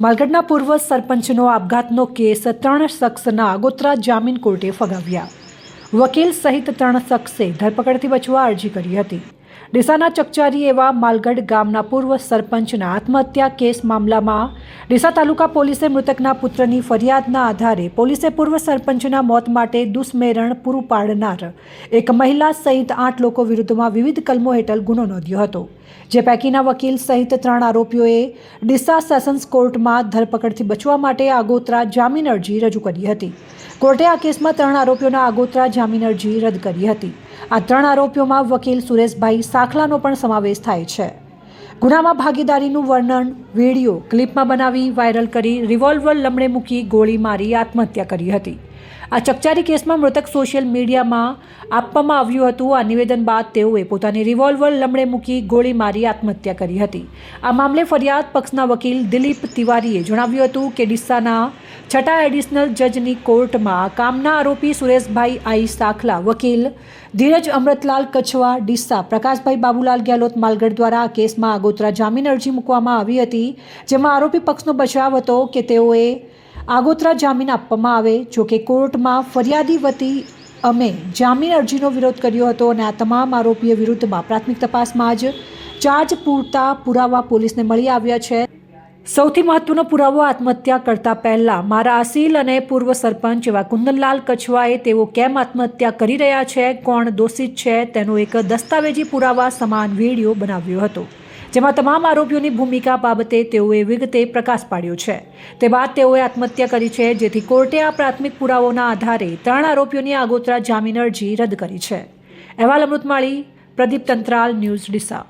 માલગઢના પૂર્વ સરપંચનો આપઘાતનો કેસ ત્રણ શખ્સના આગોતરા જામીન કોર્ટે ફગાવ્યા. વકીલ સહિત ત્રણ શખ્સે ધરપકડથી બચવા અરજી કરી હતી. ડીસાના ચકચારી એવા માલગઢ ગામના પૂર્વ સરપંચના આત્મહત્યા કેસ મામલામાં ડીસા તાલુકા પોલીસે મૃતકના પુત્રની ફરિયાદના આધારે પોલીસે પૂર્વ સરપંચના મોત માટે દુષ્મેરણ પૂરું પાડનાર એક મહિલા સહિત આઠ લોકો વિરુદ્ધમાં વિવિધ કલમો હેઠળ ગુનો નોંધ્યો હતો, જે પૈકીના વકીલ સહિત ત્રણ આરોપીઓએ ડીસા સેશન્સ કોર્ટમાં ધરપકડથી બચવા માટે આગોતરા જામીન અરજી રજૂ કરી હતી. કોર્ટે આ કેસમાં ત્રણ આરોપીઓના આગોતરા જામીન અરજી રદ કરી હતી. આ ત્રણ આરોપીઓમાં વકીલ સુરેશભાઈ સાખલાનો પણ સમાવેશ થાય છે. ગુનામાં ભાગીદારીનું વર્ણન, વીડિયો, ક્લિપમાં બનાવી, વાયરલ કરી, રિવોલ્વર લમણે મૂકી, ગોળી મારી, આત્મહત્યા કરી હતી. આ ચકચારી કેસમાં મૃતક સોશિયલ મીડિયામાં આપવામાં આવ્યું હતું. આ નિવેદન બાદ તેઓએ પોતાની રિવોલ્વર લમણે મૂકી, ગોળી મારી, આત્મહત્યા કરી હતી. આ મામલે ફરિયાદ પક્ષના વકીલ દિલીપ તિવારીએ જણાવ્યું હતું કે ડીસાના છઠ્ઠા એડિશનલ જજની કોર્ટમાં કામના આરોપી સુરેશભાઈ આઈ સાખલા વકીલ, ધીરજ અમૃતલાલ કછવા ડિસ્સા પ્રકાશભાઈ બાબુલાલ ગેહલોત માલગઢ દ્વારા આ કેસમાં આગોતરા જામીન અરજી મૂકવામાં આવી હતી, જેમાં આરોપી પક્ષનો બચાવ હતો કે તેઓએ આગોતરા જામીન આપવામાં આવે, જો કે કોર્ટમાં ફરિયાદી વતી અમે જામીન અરજીનો વિરોધ કર્યો હતો અને આ તમામ આરોપીઓ વિરુદ્ધમાં પ્રાથમિક તપાસમાં જ ચાર્જ પૂરતા પુરાવા પોલીસને મળી આવ્યા છે. સૌથી મહત્વનો પુરાવો આત્મહત્યા કરતા પહેલા મારા અસીલ અને પૂર્વ સરપંચ એવા કુંદનલાલ કછવાએ તેઓ કેમ આત્મહત્યા કરી રહ્યા છે, કોણ દોષિત છે, તેનો એક દસ્તાવેજી પુરાવા સમાન વીડિયો બનાવ્યો હતો, જેમાં તમામ આરોપીઓની ભૂમિકા બાબતે તેઓએ વિગતે પ્રકાશ પાડ્યો છે. તે બાદ તેઓએ આત્મહત્યા કરી છે, જેથી કોર્ટે આ પ્રાથમિક પુરાવોના આધારે ત્રણ આરોપીઓની આગોતરા જામીન અરજી રદ કરી છે. અહેવાલ અમૃતમાળી, પ્રદીપ તંત્રાલ, ન્યૂઝ ડીસા.